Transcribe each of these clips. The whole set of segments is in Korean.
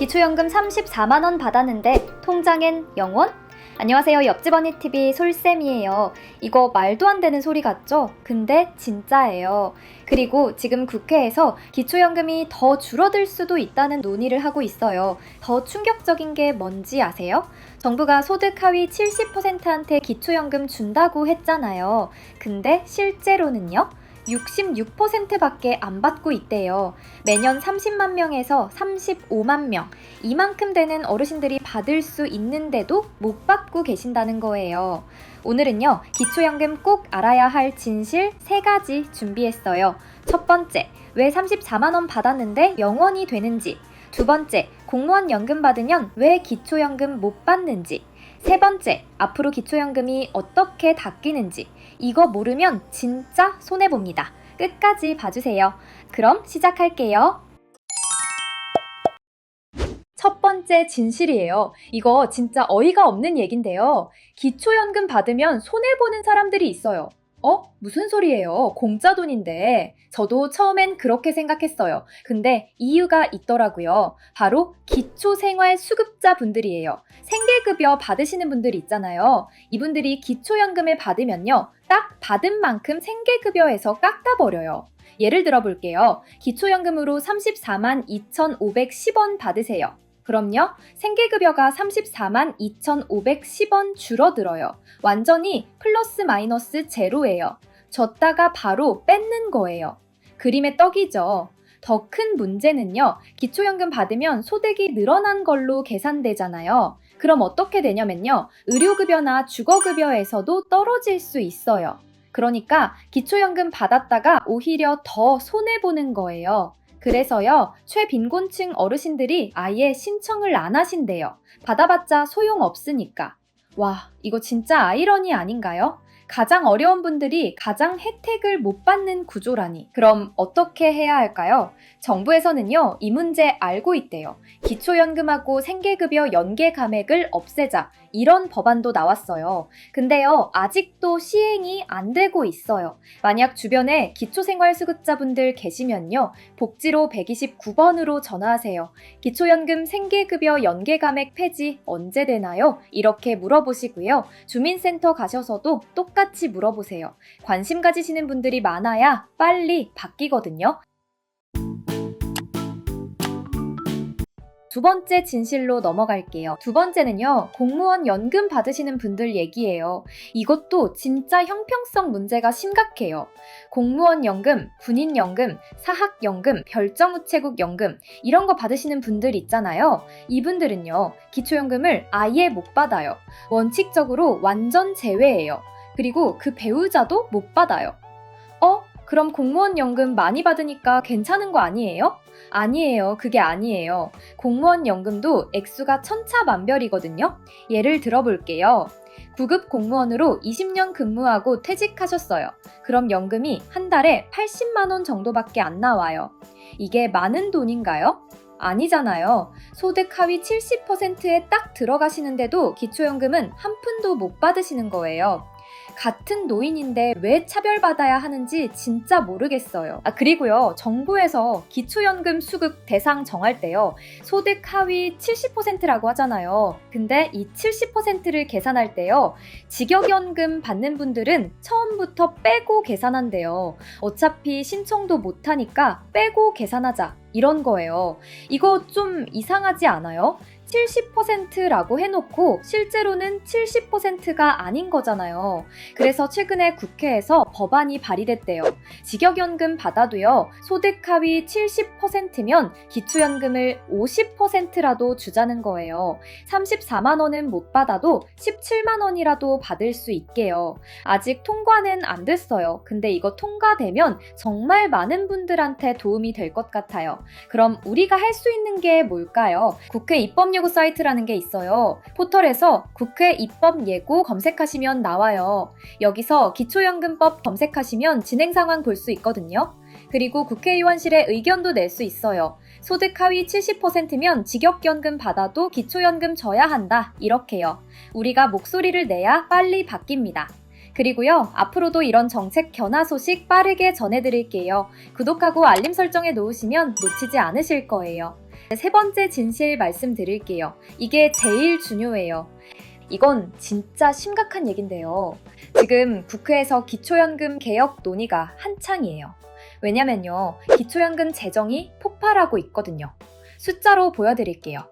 기초연금 34만원 받았는데 통장엔 0원? 안녕하세요. 옆집 언니 TV 솔쌤이에요. 이거 말도 안 되는 소리 같죠? 근데 진짜예요. 그리고 지금 국회에서 기초연금이 더 줄어들 수도 있다는 논의를 하고 있어요. 더 충격적인 게 뭔지 아세요? 정부가 소득 하위 70%한테 기초연금 준다고 했잖아요. 근데 실제로는요? 66%밖에 안 받고 있대요. 매년 30만 명에서 35만 명, 이만큼 되는 어르신들이 받을 수 있는데도 못 받고 계신다는 거예요. 오늘은요, 기초연금 꼭 알아야 할 진실 세 가지 준비했어요. 첫 번째, 왜 34만원 받았는데 영원이 되는지. 두 번째, 공무원 연금 받으면 왜 기초연금 못 받는지. 세 번째, 앞으로 기초연금이 어떻게 닦이는지. 이거 모르면 진짜 손해봅니다. 끝까지 봐주세요. 그럼 시작할게요. 첫 번째 진실이에요. 이거 진짜 어이가 없는 얘긴데요. 기초연금 받으면 손해보는 사람들이 있어요. 어? 무슨 소리예요? 공짜 돈인데. 저도 처음엔 그렇게 생각했어요. 근데 이유가 있더라고요. 바로 기초생활 수급자 분들이에요. 생계급여 받으시는 분들 있잖아요. 이분들이 기초연금을 받으면요. 딱 받은 만큼 생계급여에서 깎아버려요. 예를 들어 볼게요. 기초연금으로 34만 2,510원 받으세요. 그럼요. 생계급여가 34만 2,510원 줄어들어요. 완전히 플러스 마이너스 제로예요. 줬다가 바로 뺏는 거예요. 그림의 떡이죠. 더 큰 문제는요. 기초연금 받으면 소득이 늘어난 걸로 계산되잖아요. 그럼 어떻게 되냐면요. 의료급여나 주거급여에서도 떨어질 수 있어요. 그러니까 기초연금 받았다가 오히려 더 손해보는 거예요. 그래서요, 최빈곤층 어르신들이 아예 신청을 안 하신대요. 받아봤자 소용없으니까. 와, 이거 진짜 아이러니 아닌가요? 가장 어려운 분들이 가장 혜택을 못 받는 구조라니. 그럼 어떻게 해야 할까요? 정부에서는요, 이 문제 알고 있대요. 기초연금하고 생계급여 연계 감액을 없애자. 이런 법안도 나왔어요. 근데요, 아직도 시행이 안 되고 있어요. 만약 주변에 기초생활수급자분들 계시면요, 복지로 129번으로 전화하세요. 기초연금 생계급여 연계 감액 폐지 언제 되나요? 이렇게 물어보시고요. 주민센터 가셔서도 똑같이 물어보세요. 관심 가지시는 분들이 많아야 빨리 바뀌거든요. 두 번째 진실로 넘어갈게요. 두 번째는요, 공무원 연금 받으시는 분들 얘기예요. 이것도 진짜 형평성 문제가 심각해요. 공무원 연금, 군인 연금, 사학 연금, 별정 우체국 연금, 이런 거 받으시는 분들 있잖아요. 이분들은요, 기초연금을 아예 못 받아요. 원칙적으로 완전 제외예요. 그리고 그 배우자도 못 받아요. 어? 그럼 공무원 연금 많이 받으니까 괜찮은 거 아니에요? 아니에요. 그게 아니에요. 공무원 연금도 액수가 천차만별이거든요. 예를 들어볼게요. 9급 공무원으로 20년 근무하고 퇴직하셨어요. 그럼 연금이 한 달에 80만원 정도밖에 안 나와요. 이게 많은 돈인가요? 아니잖아요. 소득 하위 70%에 딱 들어가시는데도 기초연금은 한 푼도 못 받으시는 거예요. 같은 노인인데 왜 차별받아야 하는지 진짜 모르겠어요. 아, 그리고요, 정부에서 기초연금 수급 대상 정할 때요, 소득 하위 70%라고 하잖아요. 근데 이 70%를 계산할 때요, 직역연금 받는 분들은 처음부터 빼고 계산한대요. 어차피 신청도 못하니까 빼고 계산하자. 이런 거예요. 이거 좀 이상하지 않아요? 70%라고 해놓고 실제로는 70%가 아닌 거잖아요. 그래서 최근에 국회에서 법안이 발의됐대요. 직역연금 받아도요, 소득 하위 70%면 기초연금을 50%라도 주자는 거예요. 34만원은 못 받아도 17만원이라도 받을 수 있게요. 아직 통과는 안 됐어요. 근데 이거 통과되면 정말 많은 분들한테 도움이 될 것 같아요. 그럼 우리가 할 수 있는 게 뭘까요? 국회 입법 예고 사이트라는 게 있어요. 포털에서 국회 입법 예고 검색하시면 나와요. 여기서 기초연금법 검색하시면 진행 상황 볼 수 있거든요. 그리고 국회의원실에 의견도 낼 수 있어요. 소득 하위 70%면 직역연금 받아도 기초연금 져야 한다. 이렇게요. 우리가 목소리를 내야 빨리 바뀝니다. 그리고요, 앞으로도 이런 정책 변화 소식 빠르게 전해드릴게요. 구독하고 알림 설정해 놓으시면 놓치지 않으실 거예요. 세 번째 진실 말씀드릴게요. 이게 제일 중요해요. 이건 진짜 심각한 얘긴데요. 지금 국회에서 기초연금 개혁 논의가 한창이에요. 왜냐면요. 기초연금 재정이 폭발하고 있거든요. 숫자로 보여드릴게요.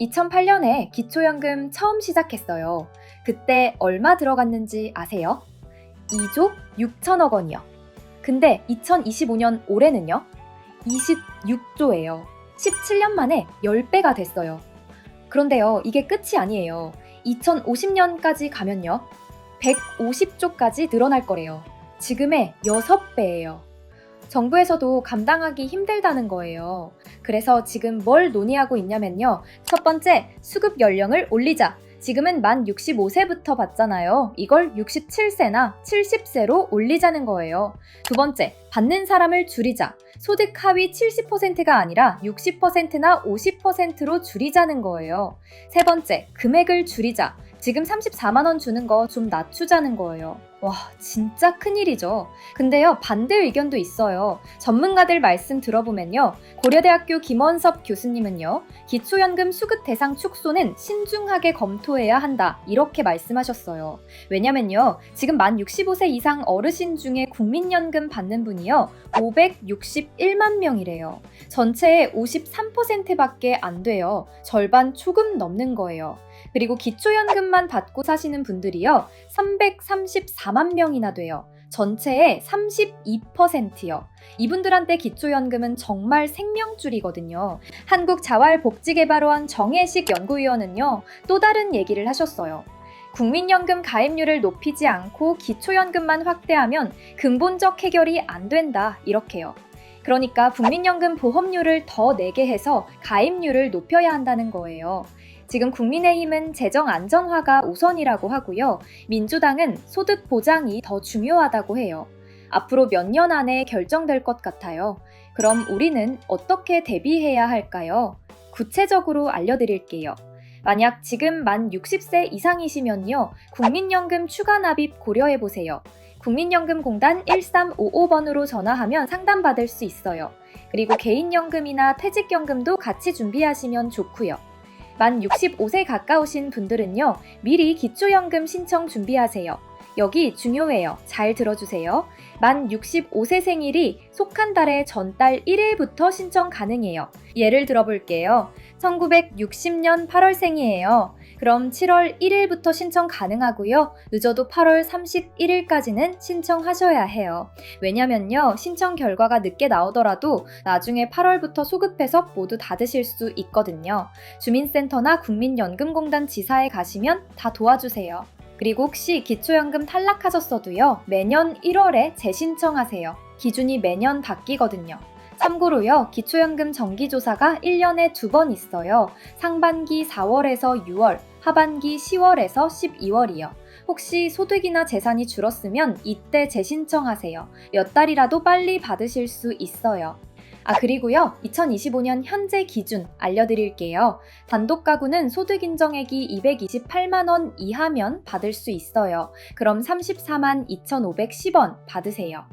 2008년에 기초연금 처음 시작했어요. 그때 얼마 들어갔는지 아세요? 2조 6천억 원이요. 근데 2025년 올해는요? 26조예요. 17년 만에 10배가 됐어요. 그런데요, 이게 끝이 아니에요. 2050년까지 가면요. 150조까지 늘어날 거래요. 지금의 6배예요. 정부에서도 감당하기 힘들다는 거예요. 그래서 지금 뭘 논의하고 있냐면요. 첫 번째, 수급 연령을 올리자. 지금은 만 65세부터 받잖아요. 이걸 67세나 70세로 올리자는 거예요. 두 번째, 받는 사람을 줄이자. 소득 하위 70%가 아니라 60%나 50%로 줄이자는 거예요. 세 번째, 금액을 줄이자. 지금 34만원 주는 거 좀 낮추자는 거예요. 와, 진짜 큰일이죠. 근데요, 반대 의견도 있어요. 전문가들 말씀 들어보면요. 고려대학교 김원섭 교수님은요, 기초연금 수급 대상 축소는 신중하게 검토해야 한다. 이렇게 말씀하셨어요. 왜냐면요, 지금 만 65세 이상 어르신 중에 국민연금 받는 분이요, 561만 명이래요. 전체의 53%밖에 안 돼요. 절반 조금 넘는 거예요. 그리고 기초연금만 받고 사시는 분들이요, 334만 명이나 돼요. 전체의 32%요. 이분들한테 기초연금은 정말 생명줄이거든요. 한국자활복지개발원 정혜식 연구위원은요, 또 다른 얘기를 하셨어요. 국민연금 가입률을 높이지 않고 기초연금만 확대하면 근본적 해결이 안 된다. 이렇게요. 그러니까 국민연금 보험료를 더 내게 해서 가입률을 높여야 한다는 거예요. 지금 국민의힘은 재정 안정화가 우선이라고 하고요. 민주당은 소득 보장이 더 중요하다고 해요. 앞으로 몇 년 안에 결정될 것 같아요. 그럼 우리는 어떻게 대비해야 할까요? 구체적으로 알려드릴게요. 만약 지금 만 60세 이상이시면요. 국민연금 추가 납입 고려해보세요. 국민연금공단 1355번으로 전화하면 상담받을 수 있어요. 그리고 개인연금이나 퇴직연금도 같이 준비하시면 좋고요. 만 65세 가까우신 분들은요, 미리 기초연금 신청 준비하세요. 여기 중요해요. 잘 들어주세요. 만 65세 생일이 속한 달의 전달 1일부터 신청 가능해요. 예를 들어 볼게요. 1960년 8월 생이에요. 그럼 7월 1일부터 신청 가능하고요. 늦어도 8월 31일까지는 신청하셔야 해요. 왜냐면요. 신청 결과가 늦게 나오더라도 나중에 8월부터 소급해서 모두 닫으실 수 있거든요. 주민센터나 국민연금공단 지사에 가시면 다 도와주세요. 그리고 혹시 기초연금 탈락하셨어도요. 매년 1월에 재신청하세요. 기준이 매년 바뀌거든요. 참고로요, 기초연금 정기조사가 1년에 두 번 있어요. 상반기 4월에서 6월, 하반기 10월에서 12월이요. 혹시 소득이나 재산이 줄었으면 이때 재신청하세요. 몇 달이라도 빨리 받으실 수 있어요. 아, 그리고요, 2025년 현재 기준 알려드릴게요. 단독 가구는 소득 인정액이 228만원 이하면 받을 수 있어요. 그럼 34만 2,510원 받으세요.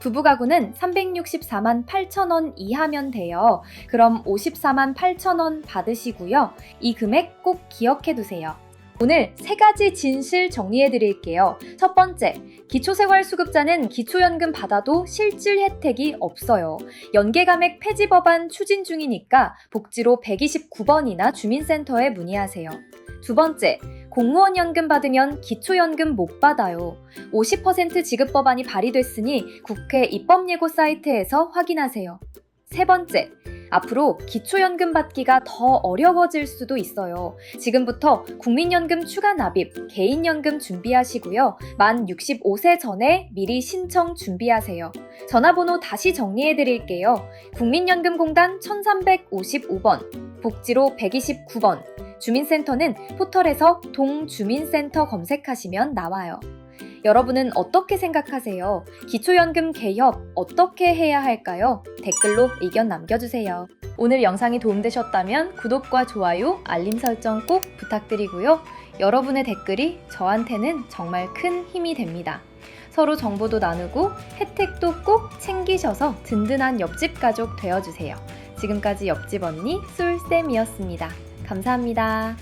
부부 가구는 364만 8천 원 이하면 돼요. 그럼 54만 8천 원 받으시고요. 이 금액 꼭 기억해 두세요. 오늘 세 가지 진실 정리해 드릴게요. 첫 번째, 기초생활수급자는 기초연금 받아도 실질 혜택이 없어요. 연계감액 폐지 법안 추진 중이니까 복지로 129번이나 주민센터에 문의하세요. 두 번째, 공무원 연금 받으면 기초연금 못 받아요. 50% 지급 법안이 발의됐으니 국회 입법예고 사이트에서 확인하세요. 세 번째, 앞으로 기초연금 받기가 더 어려워질 수도 있어요. 지금부터 국민연금 추가 납입, 개인연금 준비하시고요. 만 65세 전에 미리 신청 준비하세요. 전화번호 다시 정리해 드릴게요. 국민연금공단 1355번, 복지로 129번, 주민센터는 포털에서 동주민센터 검색하시면 나와요. 여러분은 어떻게 생각하세요? 기초연금 개혁 어떻게 해야 할까요? 댓글로 의견 남겨주세요. 오늘 영상이 도움되셨다면 구독과 좋아요, 알림 설정 꼭 부탁드리고요. 여러분의 댓글이 저한테는 정말 큰 힘이 됩니다. 서로 정보도 나누고 혜택도 꼭 챙기셔서 든든한 옆집 가족 되어주세요. 지금까지 옆집 언니 술쌤이었습니다. 감사합니다.